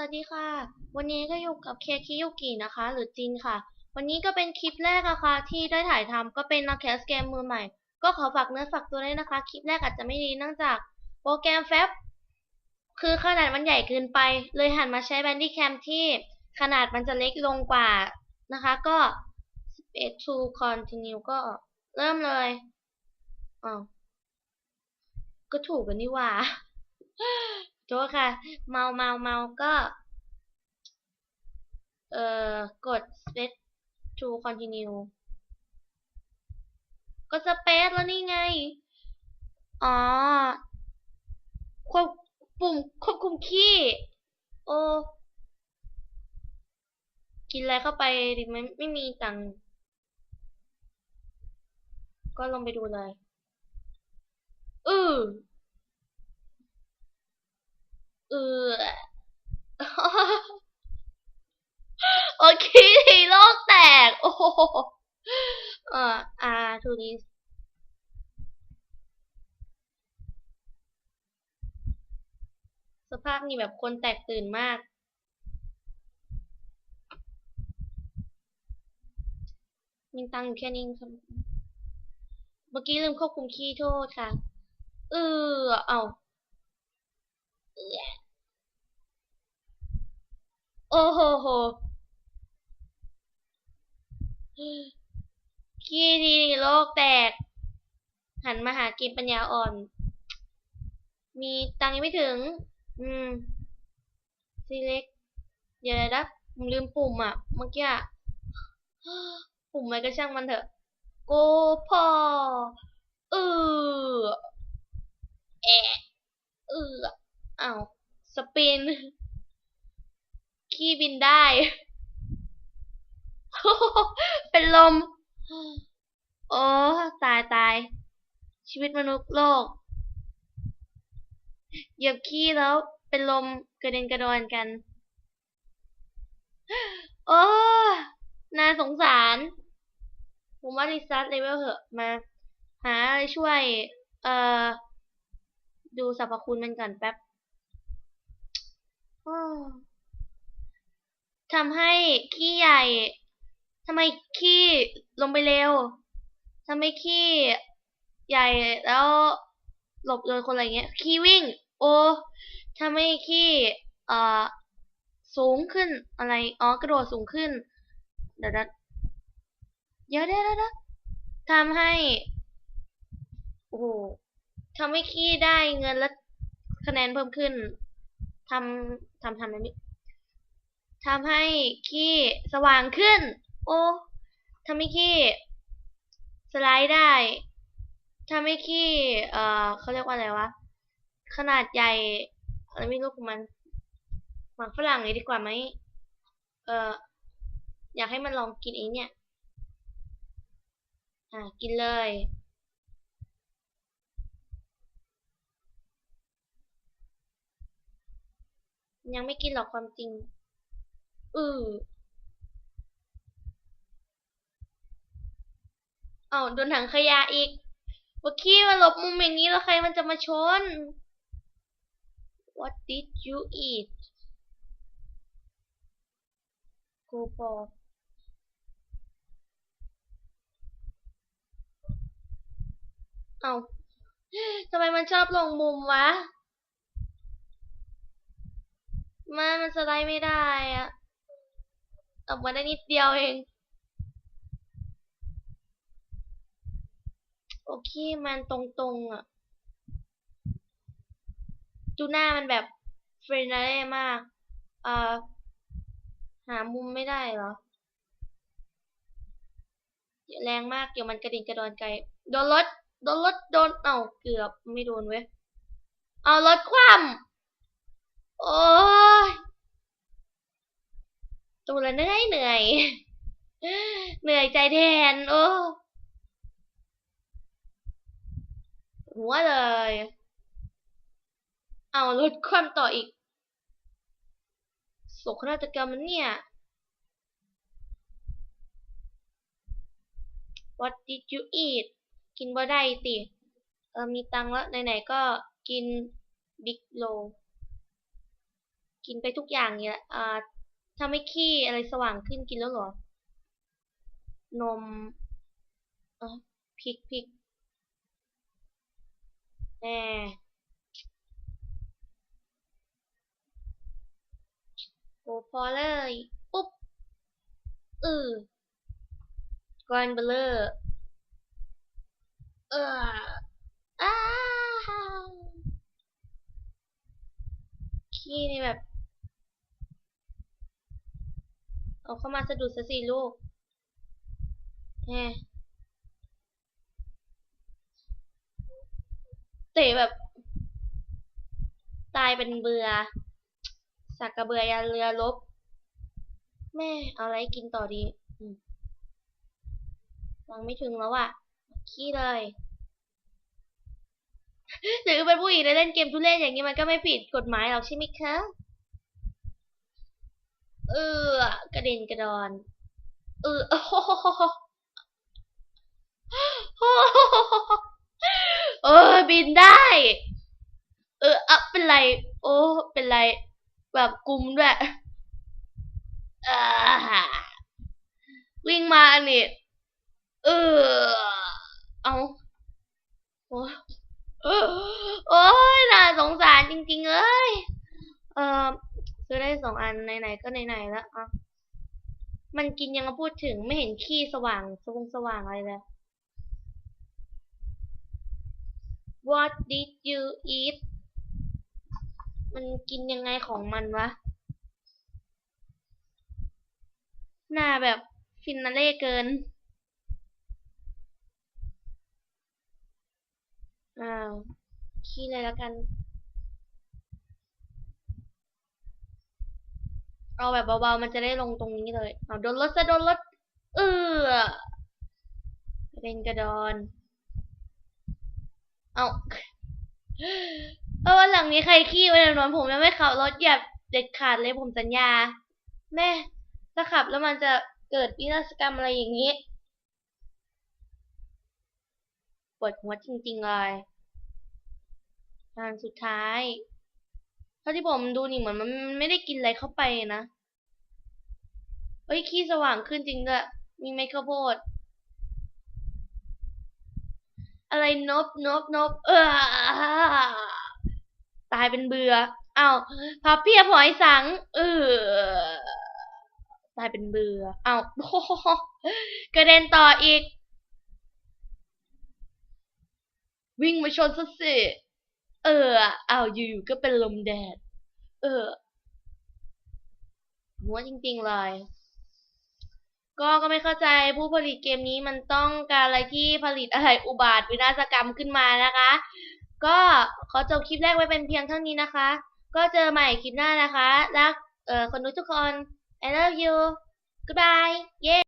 วัสดีค่ะ วันนี้ก็อยู่กับเคคิยุกินะคะ หรือจินค่ะ วันนี้ก็เป็นคลิปแรกอะค่ะ ที่ได้ถ่ายทำก็เป็นนักแคสเกมมือใหม่ ก็ขอฝากเนื้อฝากตัวด้วยนะคะ คลิปแรกอาจจะไม่ดีเนื่องจากโปรแกรมแฟบคือขนาดมันใหญ่เกินไป เลยหันมาใช้ Bandicam ที่ขนาดมันจะเล็กลงกว่านะคะ ก็11 to continue ก็เริ่มเลยอ๋อก็ถูกกันนี่ว่า โทษค่ะ เมาเมาเมาก็ เอ่อกด space to continue ก็ space แล้วนี่ไง อ๋อ ควบปุ่มควบคุมขี้ โอ้ กินอะไรเข้าไปดิไม่ไม่มีตังค์ก็ลองไปดูเลย อือ เออโอเคทีโลกแตก โอ้โหเอ่ออาทูนี้สภาพนี่แบบคนแตกตื่นมาก มีตังอยู่แค่นี้ครับเมื่อกี้ลืมควบคุมคีย์โทษค่ะ เออเอาเอื้อ โอ้โหโหขี้ดีโลกแตก หันมาหาเกมปัญญาอ่อน มีตังยังไม่ถึง อืมซีเล็กเดี๋ยวนะผมลืมปุ่มอะ เมื่อกี้ปุ่มอะไรก็ช่างมันเถอะ โกพอเออแอะเอออ้าวสปิน ขี้บินได้ เป็นลม โอ้ตายตาย ชีวิตมนุษย์โลก เหยียบขี้แล้วเป็นลมกระเด็นกระดอนกัน โอ้น่าสงสาร ผมว่ารีซัตเลเวลเหอะมา หาอะไรช่วย เอ่อ ดูสรรพคุณมันก่อนแป๊บอ้อ ทำให้ขี้ใหญ่ทำไมขี้ลงไปเร็วทำไมขี้ใหญ่แล้วหลบโดนคนอะไรเงี้ย ขี้วิ่ง โอทำให้ขี้เอ่อสูงขึ้นอะไร อ๋อกระโดดสูงขึ้น เดี๋ยวนะเดี๋ยวเดี๋ยวเดี๋ยวทำให้ โอ้โหทำให้ขี้ได้เงินและคะแนนเพิ่มขึ้นทำทำทำแบบนี้ ทำให้ขี้สว่างขึ้น โอ้ทำให้ขี้สไลด์ได้ทำให้ขี้ เอ่อเขาเรียกว่าอะไรวะ ขนาดใหญ่อะไรไม่รู้ของมันหมักฝรั่งเลยดีกว่าไหม เอ่อ อยากให้มันลองกินเองเนี่ย อ่ากินเลยยังไม่กินหรอกความจริง อือเอาโดนถังขยะอีกเมื่อกี้มาหลบมุมอย่างนี้แล้วใครมันจะมาชน What did you eat กูปอเอาทำไมมันชอบลงมุมวะ มันมันสไลด์ไม่ได้อะ ออกมาได้นิดเดียวเอง โอเคมันตรงๆอะดูหน้ามันแบบเฟรนเล่มาก เอ่อ หามุมไม่ได้เหรอ แรงมากเดี๋ยวมันกระดิ่งกระดอนไกล โดนรถ โดนรถ โดน เอ้า เกือบไม่โดนเว้ย เอารถคว่ำโอ้ย ตัวละเหนื่อยเหนื่อยเหนื่อยใจแทน โอ้หัวเลย เอารถคว่ำต่ออีกโศกนาฏกรรมมันเนี่ย What did you eat กินบ่ได้ติเออมีตังแล้วไหนๆก็กินบิ๊กโล กิกินไปทุกอย่างเนี่ยอ่า ทำให้ขี้อะไรสว่างขึ้นกินแล้วหรอ นมอะพริกพริกแน่โอ้พอเลย ปุ๊บเออกรอนเบลเลอร์เอออ้าขี้นี่แบบ เอาเข้ามาสะดุดซะสิลูกแฮเตะแบบ ตายเป็นเบือ สักกระเบือยันเรือลบ แม่เอาอะไรกินต่อดีอืมวางไม่ถึงแล้วอะขี้เลยหรือเป็นผู้หญิงเล่นเกมทุเรศอย่างนี้มันก็ไม่ผิดกฎหมายหรอกใช่ไหมคะ เออกระเด็นกระดอน เออโอ้โหเออบินได้ เอออะเป็นไร โอ้เป็นไร แบบกุมด้วยอ่าวิ่งมาอันนี้เออ เอาโอ้โอ้ยน่าสงสารจริงๆเอ้ย เออ ซื้อได้สองอันไหนๆก็ไหนๆแล้วอะมันกินยังมาพูดถึงไม่เห็นขี้สว่างสวงสว่างอะไรเลย What did you eat มันกินยังไงของมันวะ หน้าแบบฟินาเล่เกิน อ้าวขี้เลยแล้วกัน เอาแบบเบาๆมันจะได้ลงตรงนี้เลยเอาโดนรถซะโดนรถเออกระเด็นกระดอน เอาเออวันหลังนี้ใครขี้ไว้ในถนนผมจะไม่ขับรถเหยียบเด็ดขาดเลยผมสัญญา แม่ ถ้าขับแล้วมันจะเกิดวินาศกรรมอะไรอย่างนี้ปวดหัวจริงๆเลยทางสุดท้าย เท่าที่ผมดูนี่เหมือนมันไม่ได้กินอะไรเข้าไปนะเฮ้ยขี้สว่างขึ้นจริงด้วยมีเม็ดข้าวโพดอะไรนบนบนบเออตายเป็นเบื่ออ้าวพับเพียบหอยสัง เออตายเป็นเบื่ออ้าวกระเด็นต่ออีก วิ่งมาชนซะสิ เอออ้าวอยู่ๆก็เป็นลมแดด เออหัวจริงๆเลย ก็ก็ไม่เข้าใจผู้ผลิตเกมนี้มันต้องการอะไรที่ผลิตอะไรอุบาทวินาศกรรมขึ้นมานะคะ ก็ขอจบคลิปแรกไว้เป็นเพียงเท่านี้นะคะ ก็เจอใหม่คลิปหน้านะคะ รักเอ่อคนดูทุกคน I love you goodbye เย้